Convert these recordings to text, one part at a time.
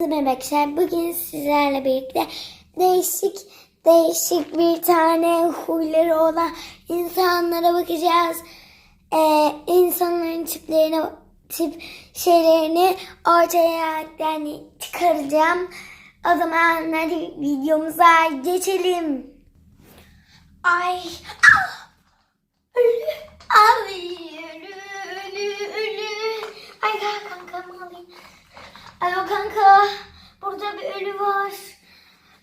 Merhaba arkadaşlar. Bugün sizlerle birlikte değişik değişik bir tane huyları olan insanlara bakacağız. Ee, insanların tiplerini tip şeylerini ortaya yani çıkaracağım. O zaman hadi videomuza geçelim. Ay. Ah! Ölü. Ay ölü ölü ölü. Ay gel kankamı alayım. Kanka. Burada bir ölü var.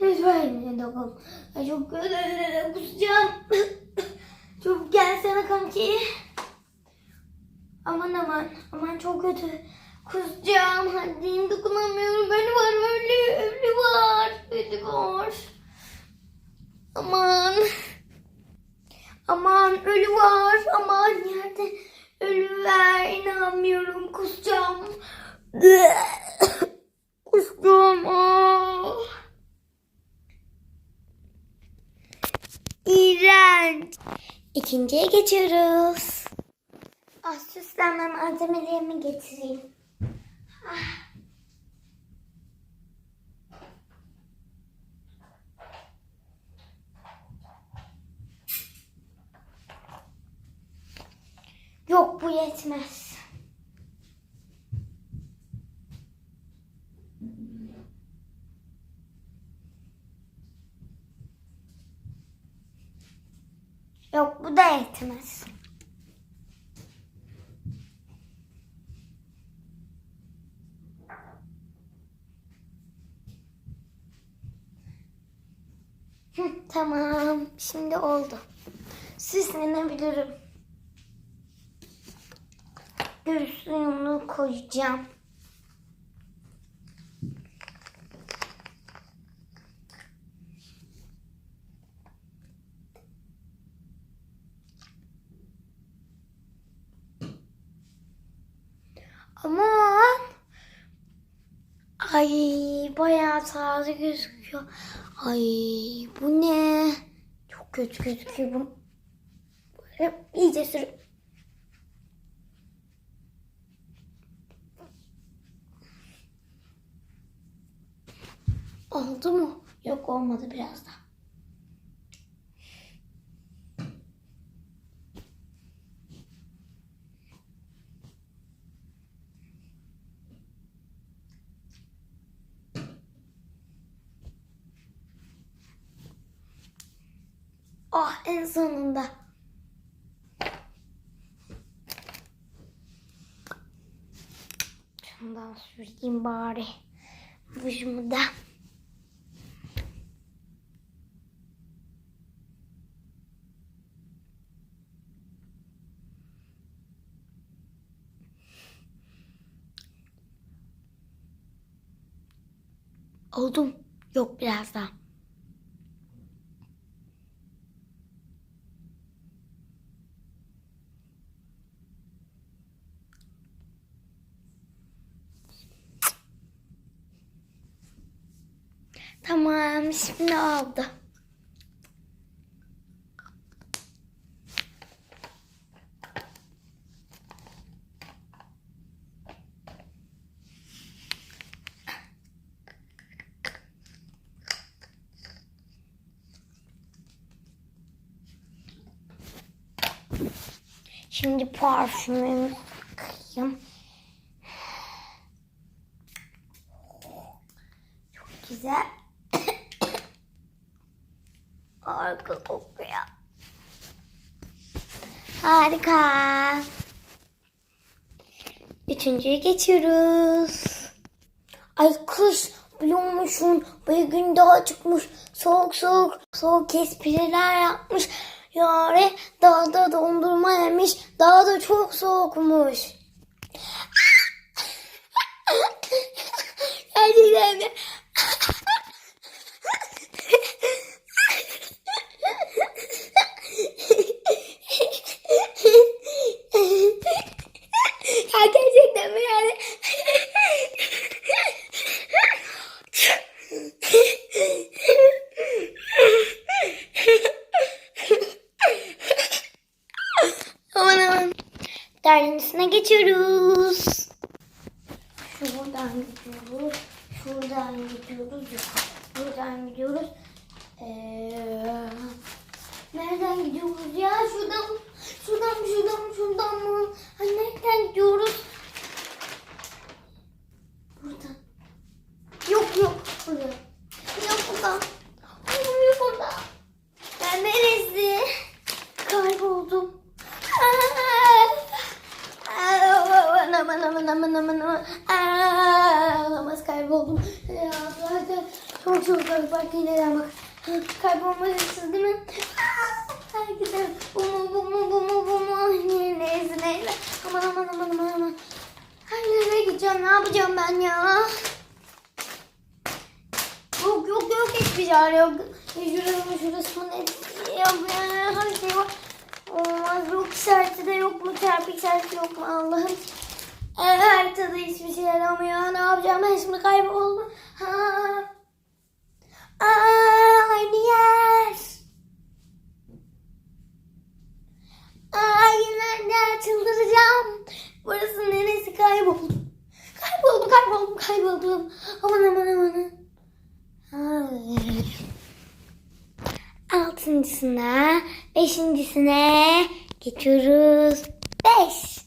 Lütfen dokun. Çok kötü. Kusacağım. Çabuk gelsene kanki. Aman aman. Aman çok kötü. Kusacağım. Hadi dokunamıyorum. Ölü var ölü. Ölü var. Ölü var. Aman. Aman ölü var. Aman nerede? Ölü var. İnanmıyorum. Kusacağım. İkinciye geçiyoruz. Ah, süslenme malzemelerimi getireyim. Ah. Yok bu yetmez. Yok Hı, tamam şimdi oldu. Süslenebilirim. Gül suyunu koyacağım. Aman. Ay bayağı taze gözüküyor. Ay bu ne? Çok kötü gözüküyor bu. Böyle iyice sür. Oldu mu? Yok olmadı biraz da. Oh en sonunda. Şundan süreyim bari. Vücumu da. Oldum. Yok biraz daha. Tamam şimdi oldu. Şimdi parfümümü sıkayım. Çok güzel. Harika kokuyor. Harika. Üçüncüye geçiyoruz. Ay kış biliyor musun? Bir gün daha çıkmış. Soğuk soğuk soğuk espriler yapmış. Yani dağda dondurma yemiş. Daha da çok soğukmuş. Gerçekten ya gerçekten mi yani? aman aman. Dördüncüsüne geçiyoruz. Şuradan gidiyoruz. Şuradan gidiyoruz. Buradan gidiyoruz. Ee, nereden gidiyoruz ya? Şuradan, şuradan, şuradan, şuradan mı? Ay nereden gidiyoruz? Buradan. Yok yok. Buradan. Yok buradan. Olmuyor burada. Ben neresi? Kayboldum. Aman aman aman aman aman. Olamaz kayboldum. Ya zaten çok çok çok fark yine bak. Kaybolmalısınız değil mi? Hadi gidelim. Bu mu bu mu bu mu bu mu? Neyse neyse. Aman aman aman aman aman. Ay nereye gideceğim? Ne yapacağım ben ya? Yok yok yok hiçbir yer yok. Şurası mı şurası mı ne? Yok her şey var. Olmaz yok işareti de yok mu? Çarpı işareti yok mu Allah'ım? Ee, haritada hiçbir şey yaramıyor. Ne yapacağım ben şimdi kayboldum. Ha. Aa, aynı yer. Aa, yine çıldıracağım. Burası neresi kayboldum. Kayboldum kayboldum kayboldum. Aman aman aman. Altıncısına, beşincisine geçiyoruz. Beş.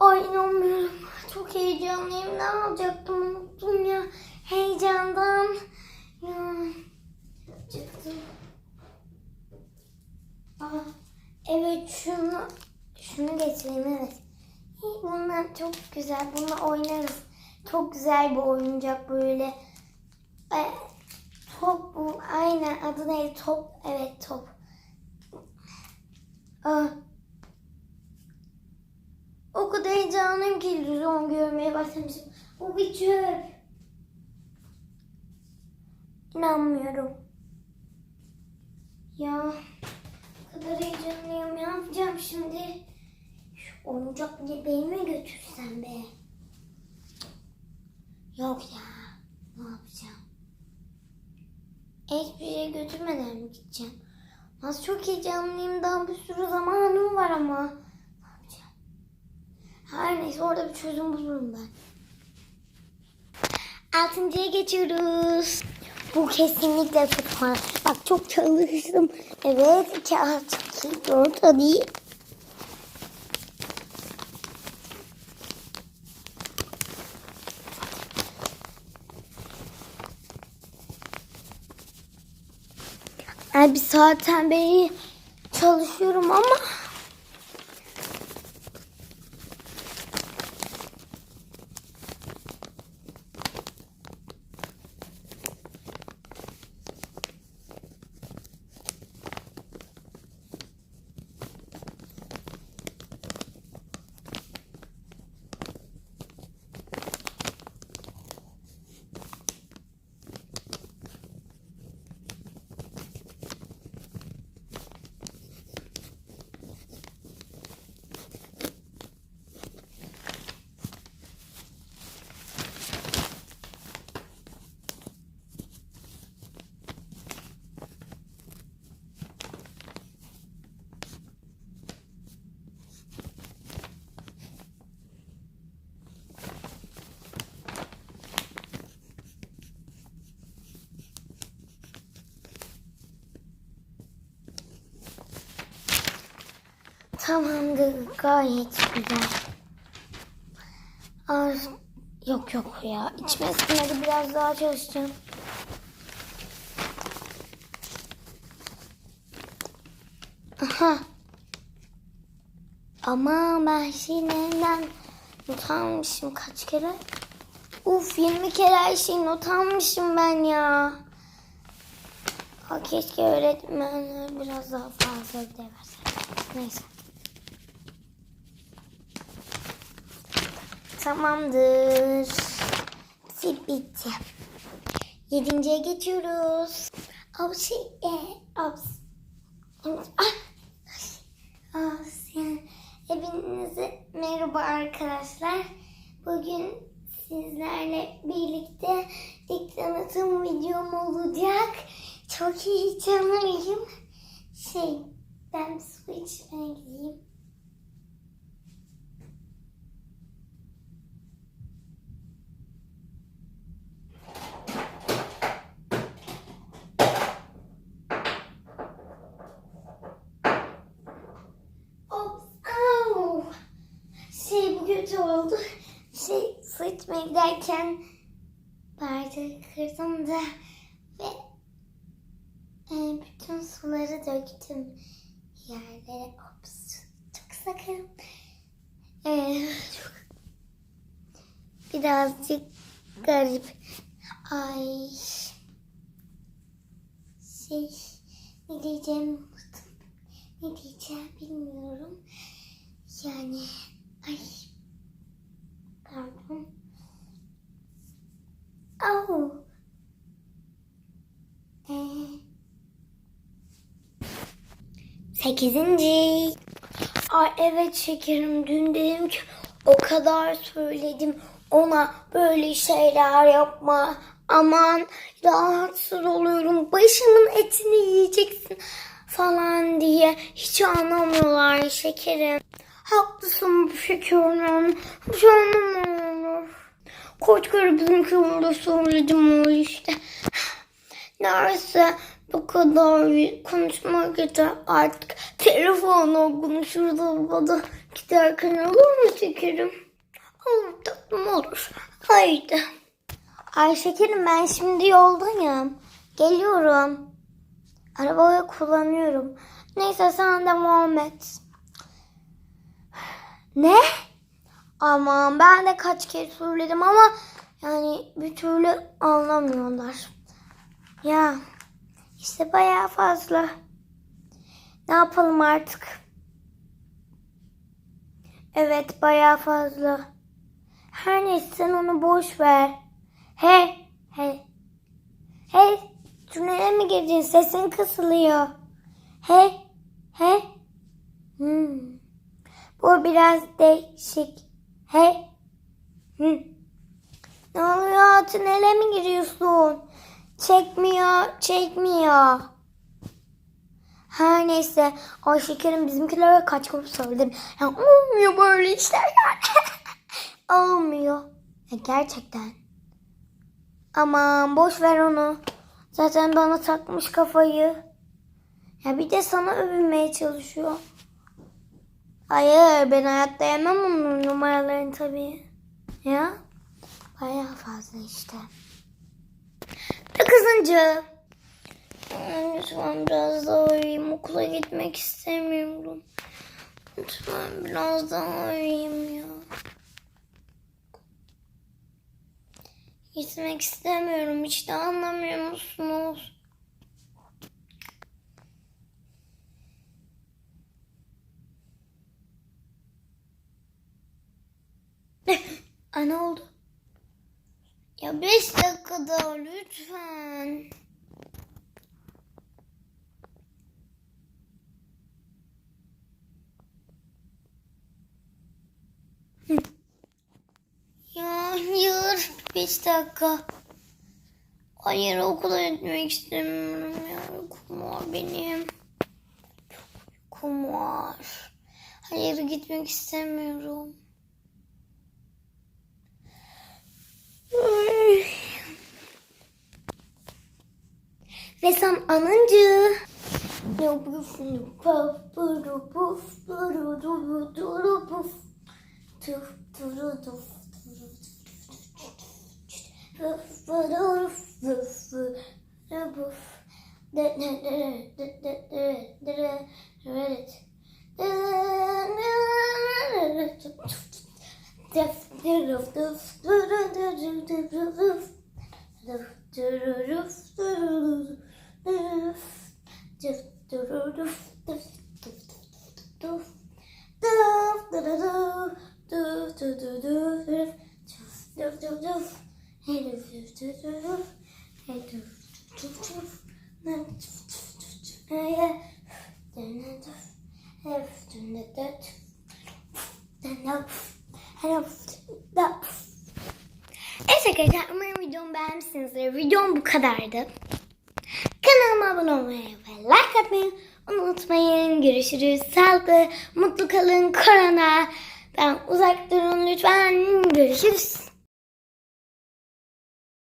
Ay inanmıyorum. Çok heyecanlıyım. Ne yapacaktım unuttum ya. Heyecandan. Çıktım. Aa, evet şunu şunu getireyim evet. Bunlar çok güzel. Bununla oynarız. Çok güzel bir oyuncak böyle. E, top bu. Aynen adı neydi? Top. Evet top. Aa. O kadar heyecanlıyım ki illüzyon görmeye başlamışım. O bir çöp. İnanmıyorum. Ya o kadar heyecanlıyım. Ne yapacağım şimdi? Şu oyuncak diye beni mi götürsem be? Yok ya. Ne yapacağım? Hiçbir şeye götürmeden mi gideceğim? Nasıl çok heyecanlıyım. Daha bir sürü zamanım var ama. Ne yapacağım? Her neyse orada bir çözüm bulurum ben. Altıncıya geçiyoruz. Bu kesinlikle tutma. Bak çok çalıştım. Evet. artı iki dört hadi. Ay bir saatten beri çalışıyorum ama Tamamdır gayet güzel. Ar yok yok ya içime sinmedi biraz daha çalışacağım. Aha. Ama ben şeylerden not almışım kaç kere? Uf 20 kere her şeyi not almışım ben ya. Ha, keşke öğretmenler biraz daha fazla ödev. Neyse. Tamamdır. Bitti. Yedinciye geçiyoruz. Av şey, e, av. Ah, Asya. Hepinize merhaba arkadaşlar. Bugün sizlerle birlikte ilk tanıtım videom olacak. Çok heyecanlıyım. Şey, ben su içmeye gideyim. oldu. Şey su içmeye giderken bardağı kırdım da ve e, bütün suları döktüm yerlere. Ops, çok sakın. E, çok birazcık garip. Ay. Şey, ne diyeceğim unuttum. Ne diyeceğim bilmiyorum. Yani, ay. Pardon. Au. Ee, sekizinci. Ay evet şekerim dün dedim ki o kadar söyledim ona böyle şeyler yapma. Aman rahatsız oluyorum başımın etini yiyeceksin falan diye hiç anlamıyorlar şekerim. Haklısın bu şekerim. Hiç anlamıyorlar. Koç kere bizimki orada söyledim o işte. Neyse bu kadar konuşmak yeter artık. Telefonla konuşuruz olmadı. Giderken olur mu şekerim? Olur tatlım olur. Haydi. Ay şekerim ben şimdi yoldayım. Geliyorum. Arabayı kullanıyorum. Neyse sen devam et. Ne? Aman ben de kaç kere söyledim ama yani bir türlü anlamıyorlar. Ya işte bayağı fazla. Ne yapalım artık? Evet bayağı fazla. Her neyse sen onu boş ver. He he. He tünele mi girdin? Sesin kısılıyor. He he. Hmm. Bu biraz değişik. He. Hı. Ne oluyor? Tünele mi giriyorsun? Çekmiyor, çekmiyor. Her neyse. Ay şekerim bizimkilere kaç kere söyledim. Ya olmuyor böyle işler yani. olmuyor. Ya gerçekten. Aman boş ver onu. Zaten bana takmış kafayı. Ya bir de sana övünmeye çalışıyor. Hayır ben hayatta yemem onun numaralarını tabii. Ya bayağı fazla işte. Dokuzuncu. Lütfen biraz daha uyuyayım. Okula gitmek istemiyorum. Lütfen biraz daha uyuyayım ya. Gitmek istemiyorum. Hiç de anlamıyor musunuz? Ay ne oldu? Ya beş dakika daha lütfen. Ya hayır. Beş dakika. Hayır okula gitmek istemiyorum ya. Uykum var benim. Çok uykum var. Hayır gitmek istemiyorum. Ressam Anıncı. Evet arkadaşlar umarım videomu beğenmişsinizdir. Videom bu kadardı. Kanalıma abone olmayı ve like atmayı unutmayın. Görüşürüz. Sağlıklı, mutlu kalın. Korona. Ben uzak durun lütfen. Görüşürüz.